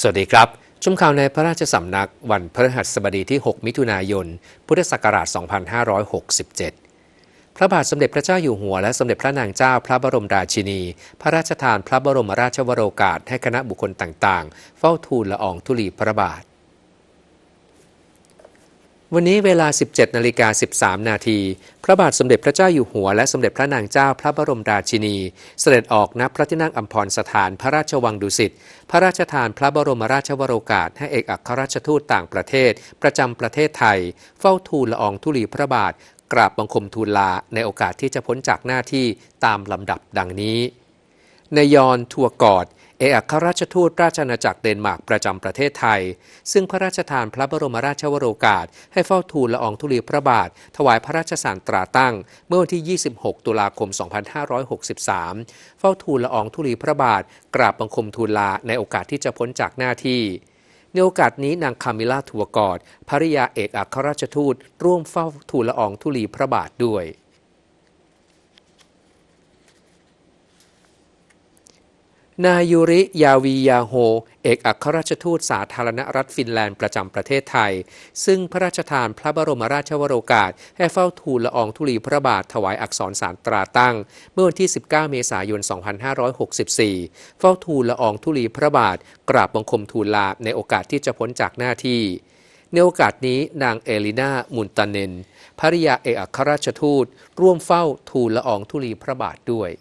สวัสดีครับ ชมข่าวในพระราชสำนักวันพฤหัสบดีที่ 6 มิถุนายน พุทธศักราช 2567 พระบาทสมเด็จพระเจ้าอยู่หัวและสมเด็จพระนางเจ้าพระบรมราชินี พระราชทานพระบรมราชวโรกาสให้คณะบุคคลต่างๆ เฝ้าทูลละอองธุลีพระบาท วันนี้เวลา 17นาฬิกา13 นาที พระบาทสมเด็จพระเจ้าอยู่หัว และสมเด็จพระนางเจ้าพระบรมราชินี เสด็จออกณพระที่นั่งอัมพรสถานพระราชวังดุสิต พระราชทานพระบรมราชวโรกาส ให้เอกอัครราชทูตต่างประเทศ ประจำประเทศไทย เฝ้าทูลละอองธุลีพระบาท กราบบังคมทูลลา ในโอกาสที่จะพ้นจากหน้าที่ตามลำดับดังนี้ นายอนทัวกอด เอกอัครราชทูตราชอาณาจักรเดนมาร์กประจำประเทศไทย ซึ่งพระราชทานพระบรมราชวโรกาส ให้เฝ้าทูลละอองธุลีพระบาท ถวายพระราชสารตราตั้ง เมื่อวันที่ 26 ตุลาคม 2563 เฝ้าทูลละอองธุลีพระบาท กราบบังคมทูลลาในโอกาสที่จะพ้นจากหน้าที่ในโอกาสนี้นางคามิลาทัวกอดภริยาเอกอัครราชทูตร่วมเฝ้าทูลละอองธุลีพระบาทด้วย นายยูริ ยาวียาโฮ เอกอัครราชทูตสาธารณรัฐฟินแลนด์ประจำประเทศไทย ซึ่งพระราชทานพระบรมราชวโรกาส ให้เฝ้าทูลละอองธุลีพระบาทถวายอักษรสารตราตั้ง เมื่อวันที่ 19 เมษายน 2564 เฝ้าทูลละอองธุลีพระบาท กราบบังคมทูลลาในโอกาสที่จะพ้นจากหน้าที่ในโอกาสนี้นางเอลินามุนตาเนนภริยาเอกอัครราชทูต ร่วมเฝ้าทูลละอองธุลีพระบาทด้วย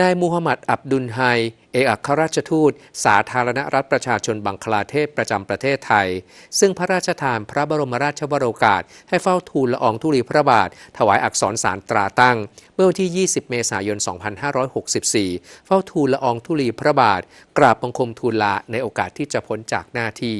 นายมูฮัมหมัดอับดุลไฮเอกอัครราชทูต สาธารณรัฐประชาชนบังคลาเทศประจำประเทศไทย ซึ่งพระราชทานพระบรมราชวโรกาส ให้เฝ้าทูลละอองธุลีพระบาท ถวายอักษรสารตราตั้ง เมื่อวันที่ 20 เมษายน 2564 เฝ้าทูลละอองธุลีพระบาท กราบบังคมทูลลาในโอกาสที่จะพ้นจากหน้าที่